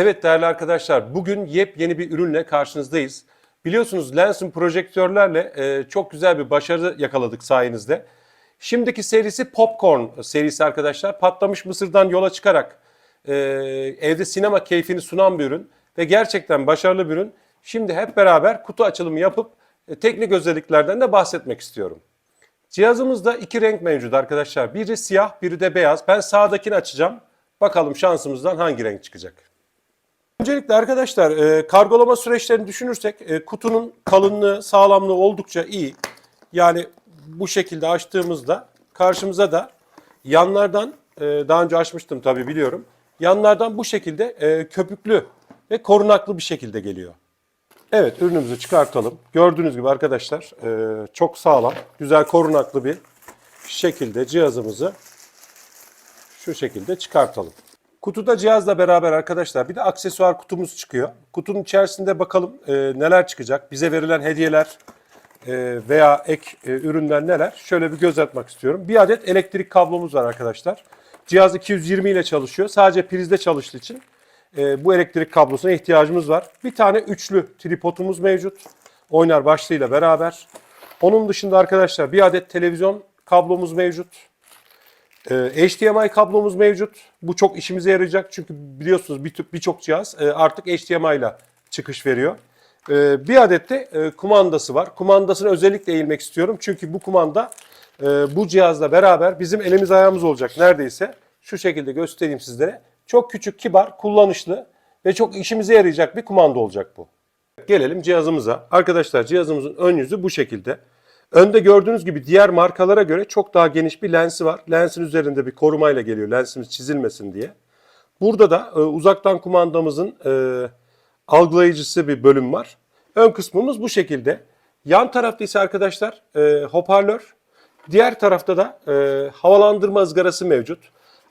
Evet değerli arkadaşlar, bugün yepyeni bir ürünle karşınızdayız. Biliyorsunuz Lens'in projektörlerle e, çok güzel bir başarı yakaladık sayenizde. Şimdiki serisi Popcorn serisi arkadaşlar. Patlamış mısırdan yola çıkarak e, evde sinema keyfini sunan bir ürün ve gerçekten başarılı bir ürün. Şimdi hep beraber kutu açılımı yapıp e, teknik özelliklerden de bahsetmek istiyorum. Cihazımızda iki renk mevcut arkadaşlar. Biri siyah, biri de beyaz. Ben sağdakini açacağım. Bakalım şansımızdan hangi renk çıkacak. Öncelikle arkadaşlar e, kargolama süreçlerini düşünürsek e, kutunun kalınlığı, sağlamlığı oldukça iyi. Yani bu şekilde açtığımızda karşımıza da yanlardan, e, daha önce açmıştım tabii biliyorum. Yanlardan bu şekilde e, köpüklü ve korunaklı bir şekilde geliyor. Evet ürünümüzü çıkartalım. Gördüğünüz gibi arkadaşlar e, çok sağlam, güzel korunaklı bir şekilde cihazımızı şu şekilde çıkartalım. Kutuda cihazla beraber arkadaşlar bir de aksesuar kutumuz çıkıyor. Kutunun içerisinde bakalım e, neler çıkacak. Bize verilen hediyeler e, veya ek e, ürünler neler? Şöyle bir göz atmak istiyorum. Bir adet elektrik kablomuz var arkadaşlar. Cihaz 220 ile çalışıyor. Sadece prizde çalıştığı için e, bu elektrik kablosuna ihtiyacımız var. Bir tane üçlü tripodumuz mevcut. Oynar başlığıyla beraber. Onun dışında arkadaşlar bir adet televizyon kablomuz mevcut. Ee, HDMI kablomuz mevcut. Bu çok işimize yarayacak çünkü biliyorsunuz bir- birçok cihaz e, artık HDMI ile çıkış veriyor. Ee, Bir adet de e, kumandası var. Kumandasına özellikle eğilmek istiyorum çünkü bu kumanda e, bu cihazla beraber bizim elimiz ayağımız olacak neredeyse. Şu şekilde göstereyim sizlere. Çok küçük, kibar, kullanışlı ve çok işimize yarayacak bir kumanda olacak bu. Gelelim cihazımıza. Arkadaşlar cihazımızın ön yüzü bu şekilde. Önde gördüğünüz gibi diğer markalara göre çok daha geniş bir lensi var. Lensin üzerinde bir korumayla geliyor lensimiz çizilmesin diye. Burada da e, uzaktan kumandamızın e, algılayıcısı bir bölüm var. Ön kısmımız bu şekilde. Yan tarafta ise arkadaşlar e, hoparlör. Diğer tarafta da e, havalandırma ızgarası mevcut.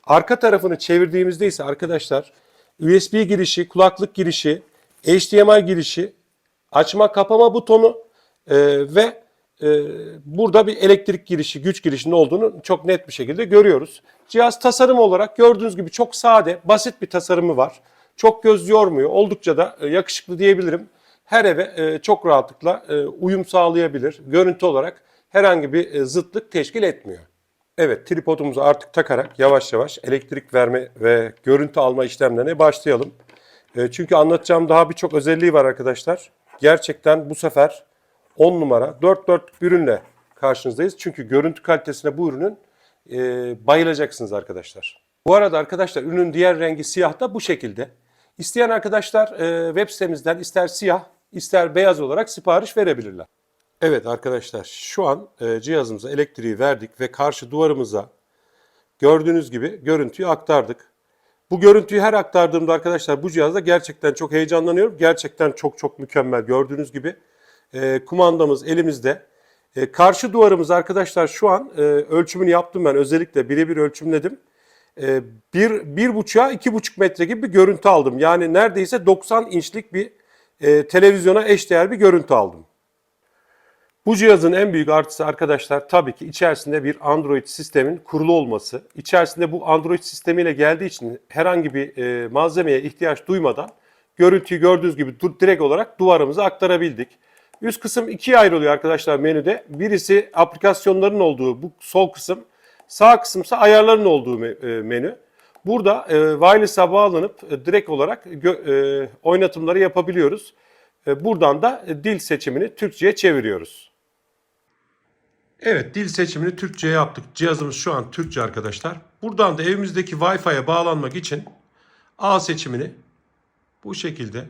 Arka tarafını çevirdiğimizde ise arkadaşlar USB girişi, kulaklık girişi, HDMI girişi, açma kapama butonu e, ve e, burada bir elektrik girişi, güç girişinin olduğunu çok net bir şekilde görüyoruz. Cihaz tasarım olarak gördüğünüz gibi çok sade, basit bir tasarımı var. Çok göz yormuyor. Oldukça da e, yakışıklı diyebilirim. Her eve e, çok rahatlıkla e, uyum sağlayabilir. Görüntü olarak herhangi bir e, zıtlık teşkil etmiyor. Evet, tripodumuzu artık takarak yavaş yavaş elektrik verme ve görüntü alma işlemlerine başlayalım. E, Çünkü anlatacağım daha birçok özelliği var arkadaşlar. Gerçekten bu sefer 10 numara 4 4 ürünle karşınızdayız. Çünkü görüntü kalitesine bu ürünün e, bayılacaksınız arkadaşlar. Bu arada arkadaşlar ürünün diğer rengi siyah da bu şekilde. İsteyen arkadaşlar e, web sitemizden ister siyah ister beyaz olarak sipariş verebilirler. Evet arkadaşlar şu an e, cihazımıza elektriği verdik ve karşı duvarımıza gördüğünüz gibi görüntüyü aktardık. Bu görüntüyü her aktardığımda arkadaşlar bu cihazda gerçekten çok heyecanlanıyorum. Gerçekten çok çok mükemmel gördüğünüz gibi. E, kumandamız elimizde. E, karşı duvarımız arkadaşlar şu an e, ölçümünü yaptım ben özellikle birebir ölçümledim. E, bir, bir buçuğa iki buçuk metre gibi bir görüntü aldım. Yani neredeyse 90 inçlik bir e, televizyona eşdeğer bir görüntü aldım. Bu cihazın en büyük artısı arkadaşlar tabii ki içerisinde bir Android sistemin kurulu olması. İçerisinde bu Android sistemiyle geldiği için herhangi bir e, malzemeye ihtiyaç duymadan görüntüyü gördüğünüz gibi direkt olarak duvarımıza aktarabildik. Üst kısım ikiye ayrılıyor arkadaşlar menüde. Birisi aplikasyonların olduğu bu sol kısım, sağ kısımsa ayarların olduğu e, menü. Burada e, wireless'a bağlanıp e, direkt olarak e, oynatımları yapabiliyoruz. E, buradan da e, dil seçimini Türkçe'ye çeviriyoruz. Evet dil seçimini Türkçe'ye yaptık. Cihazımız şu an Türkçe arkadaşlar. Buradan da evimizdeki Wi-Fi'ye bağlanmak için A seçimini bu şekilde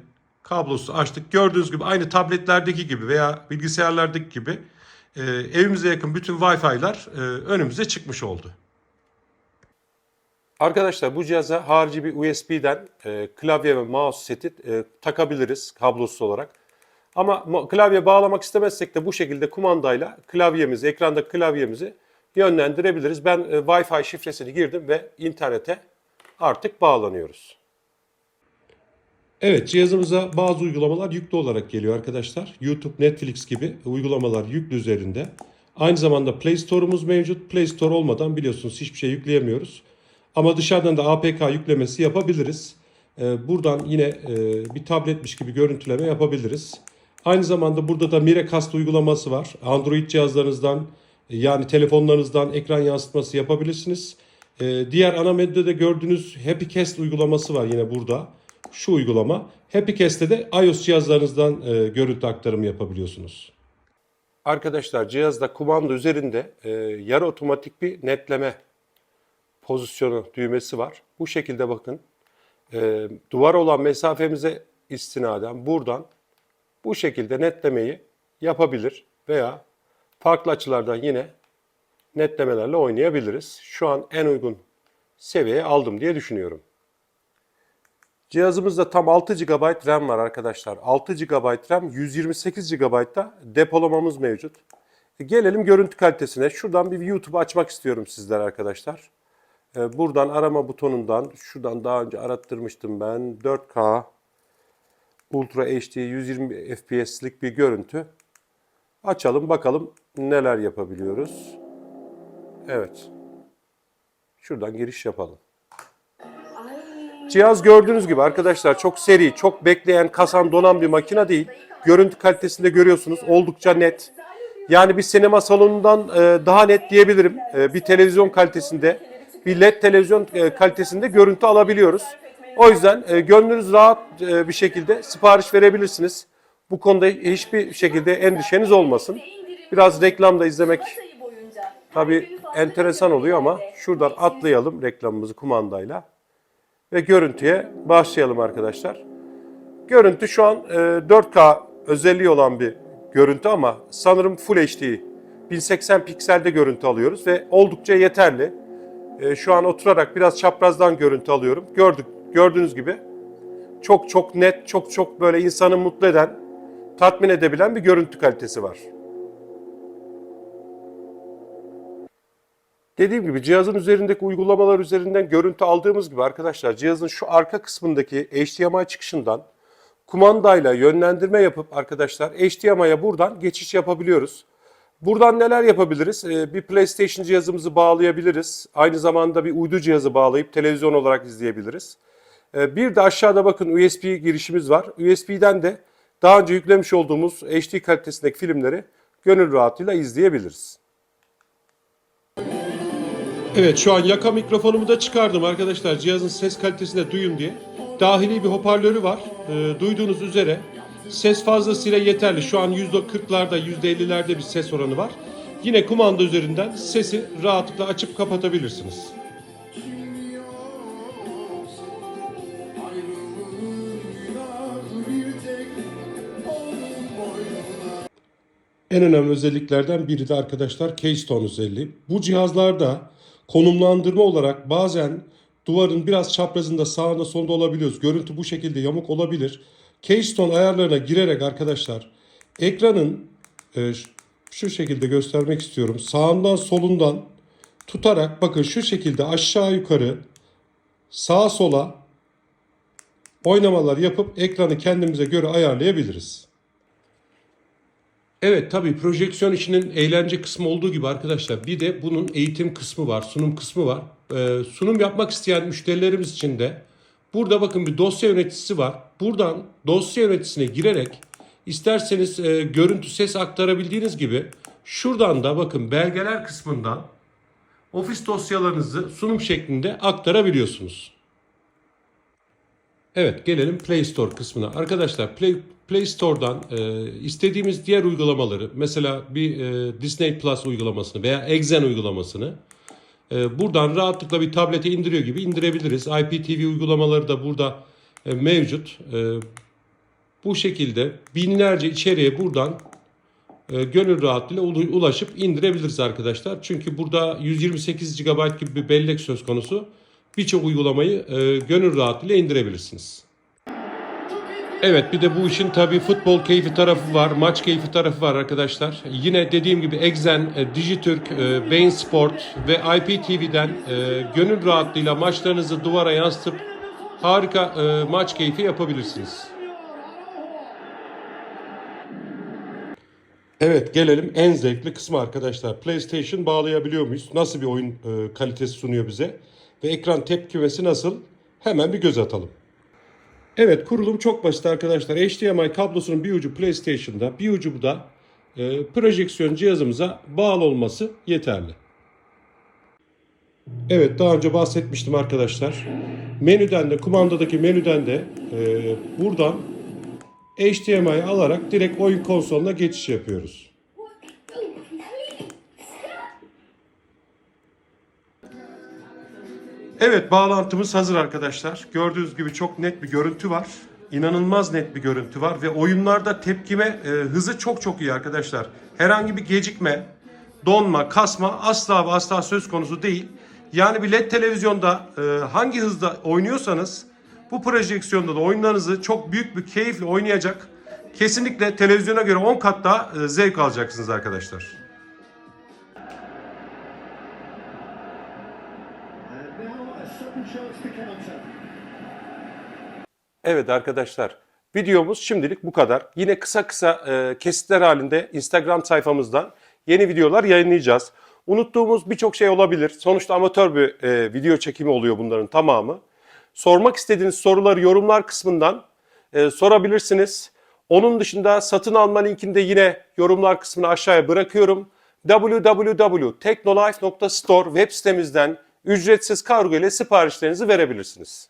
kablosu açtık. Gördüğünüz gibi aynı tabletlerdeki gibi veya bilgisayarlardaki gibi e, evimize yakın bütün Wi-Fi'ler e, önümüze çıkmış oldu. Arkadaşlar bu cihaza harici bir USB'den e, klavye ve mouse seti e, takabiliriz kablosuz olarak. Ama klavye bağlamak istemezsek de bu şekilde kumandayla klavyemizi, ekranda klavyemizi yönlendirebiliriz. Ben e, Wi-Fi şifresini girdim ve internete artık bağlanıyoruz. Evet cihazımıza bazı uygulamalar yüklü olarak geliyor arkadaşlar. YouTube, Netflix gibi uygulamalar yüklü üzerinde. Aynı zamanda Play Store'umuz mevcut. Play Store olmadan biliyorsunuz hiçbir şey yükleyemiyoruz. Ama dışarıdan da APK yüklemesi yapabiliriz. e, buradan yine e, bir tabletmiş gibi görüntüleme yapabiliriz. Aynı zamanda burada da Miracast uygulaması var. Android cihazlarınızdan yani telefonlarınızdan ekran yansıtması yapabilirsiniz. E, diğer ana medyada gördüğünüz HappyCast uygulaması var yine burada. Şu uygulama. HappyCast'te de iOS cihazlarınızdan e, görüntü aktarımı yapabiliyorsunuz. Arkadaşlar cihazda kumanda üzerinde e, yarı otomatik bir netleme pozisyonu düğmesi var. Bu şekilde bakın e, duvar olan mesafemize istinaden buradan bu şekilde netlemeyi yapabilir veya farklı açılardan yine netlemelerle oynayabiliriz. Şu an en uygun seviyeye aldım diye düşünüyorum. Cihazımızda tam 6 GB RAM var arkadaşlar. 6 GB RAM, 128 GB da depolamamız mevcut. E, Gelelim görüntü kalitesine. Şuradan bir YouTube açmak istiyorum sizler arkadaşlar. E, Buradan arama butonundan, şuradan daha önce arattırmıştım ben. 4K Ultra HD 120 FPS'lik bir görüntü. Açalım bakalım neler yapabiliyoruz. Evet. Şuradan giriş yapalım. Cihaz gördüğünüz gibi arkadaşlar çok seri, çok bekleyen, kasan, donan bir makine değil. Görüntü kalitesinde görüyorsunuz oldukça net. Yani bir sinema salonundan e, daha net diyebilirim. E, bir televizyon kalitesinde, bir LED televizyon e, kalitesinde görüntü alabiliyoruz. O yüzden gönlünüz rahat bir şekilde sipariş verebilirsiniz. Bu konuda hiçbir şekilde endişeniz olmasın. Biraz reklam da izlemek tabii enteresan oluyor ama şuradan atlayalım reklamımızı kumandayla ve görüntüye başlayalım arkadaşlar. Görüntü şu an e, 4K özelliği olan bir görüntü ama sanırım Full HD 1080 pikselde görüntü alıyoruz ve oldukça yeterli. E, şu an oturarak biraz çaprazdan görüntü alıyorum. Gördük gördüğünüz gibi çok çok net, çok çok böyle insanı mutlu eden, tatmin edebilen bir görüntü kalitesi var. Dediğim gibi cihazın üzerindeki uygulamalar üzerinden görüntü aldığımız gibi arkadaşlar cihazın şu arka kısmındaki HDMI çıkışından kumandayla yönlendirme yapıp arkadaşlar HDMI'ye buradan geçiş yapabiliyoruz. Buradan neler yapabiliriz? Ee, bir PlayStation cihazımızı bağlayabiliriz. Aynı zamanda bir uydu cihazı bağlayıp televizyon olarak izleyebiliriz. Ee, bir de aşağıda bakın USB girişimiz var. USB'den de daha önce yüklemiş olduğumuz HD kalitesindeki filmleri gönül rahatlığıyla izleyebiliriz. Evet şu an yaka mikrofonumu da çıkardım arkadaşlar cihazın ses kalitesini de duyun diye. Dahili bir hoparlörü var. Ee, duyduğunuz üzere ses fazlasıyla yeterli. Şu an %40'larda %50'lerde bir ses oranı var. Yine kumanda üzerinden sesi rahatlıkla açıp kapatabilirsiniz. En önemli özelliklerden biri de arkadaşlar Keystone özelliği. Bu cihazlarda konumlandırma olarak bazen duvarın biraz çaprazında sağında solunda olabiliyoruz. Görüntü bu şekilde yamuk olabilir. Keystone ayarlarına girerek arkadaşlar ekranın e, şu şekilde göstermek istiyorum. Sağından solundan tutarak bakın şu şekilde aşağı yukarı sağa sola oynamalar yapıp ekranı kendimize göre ayarlayabiliriz. Evet tabii projeksiyon işinin eğlence kısmı olduğu gibi arkadaşlar bir de bunun eğitim kısmı var, sunum kısmı var. Ee, sunum yapmak isteyen müşterilerimiz için de burada bakın bir dosya yöneticisi var. Buradan dosya yöneticisine girerek isterseniz e, görüntü ses aktarabildiğiniz gibi şuradan da bakın belgeler kısmından ofis dosyalarınızı sunum şeklinde aktarabiliyorsunuz. Evet gelelim Play Store kısmına. Arkadaşlar Play, Play Store'dan e, istediğimiz diğer uygulamaları mesela bir e, Disney Plus uygulamasını veya Exen uygulamasını e, buradan rahatlıkla bir tablete indiriyor gibi indirebiliriz. IPTV uygulamaları da burada e, mevcut. E, bu şekilde binlerce içeriğe buradan e, gönül rahatlığıyla ulaşıp indirebiliriz arkadaşlar. Çünkü burada 128 GB gibi bir bellek söz konusu. Birçok uygulamayı e, gönül rahatlığıyla indirebilirsiniz. Evet bir de bu işin tabii futbol keyfi tarafı var, maç keyfi tarafı var arkadaşlar. Yine dediğim gibi Exen, e, Dijitürk, e, Bein Sport ve IPTV'den e, gönül rahatlığıyla maçlarınızı duvara yansıtıp harika maç keyfi yapabilirsiniz. Evet gelelim en zevkli kısmı arkadaşlar. PlayStation bağlayabiliyor muyuz? Nasıl bir oyun kalitesi sunuyor bize? Ve ekran tepkimesi nasıl? Hemen bir göz atalım. Evet kurulum çok basit arkadaşlar. HDMI kablosunun bir ucu PlayStation'da bir ucu da e, projeksiyon cihazımıza bağlı olması yeterli. Evet daha önce bahsetmiştim arkadaşlar. Menüden de kumandadaki menüden de e, buradan HDMI alarak direkt oyun konsoluna geçiş yapıyoruz. Evet bağlantımız hazır arkadaşlar. Gördüğünüz gibi çok net bir görüntü var. İnanılmaz net bir görüntü var ve oyunlarda tepkime e, hızı çok çok iyi arkadaşlar. Herhangi bir gecikme, donma, kasma asla ve asla söz konusu değil. Yani bir LED televizyonda e, hangi hızda oynuyorsanız bu projeksiyonda da oyunlarınızı çok büyük bir keyifle oynayacak. Kesinlikle televizyona göre 10 kat daha e, zevk alacaksınız arkadaşlar. Evet arkadaşlar videomuz şimdilik bu kadar. Yine kısa kısa e, kesitler halinde Instagram sayfamızdan yeni videolar yayınlayacağız. Unuttuğumuz birçok şey olabilir. Sonuçta amatör bir e, video çekimi oluyor bunların tamamı. Sormak istediğiniz soruları yorumlar kısmından e, sorabilirsiniz. Onun dışında satın alma linkini de yine yorumlar kısmına aşağıya bırakıyorum. www.teknolife.store web sitemizden ücretsiz kargo ile siparişlerinizi verebilirsiniz.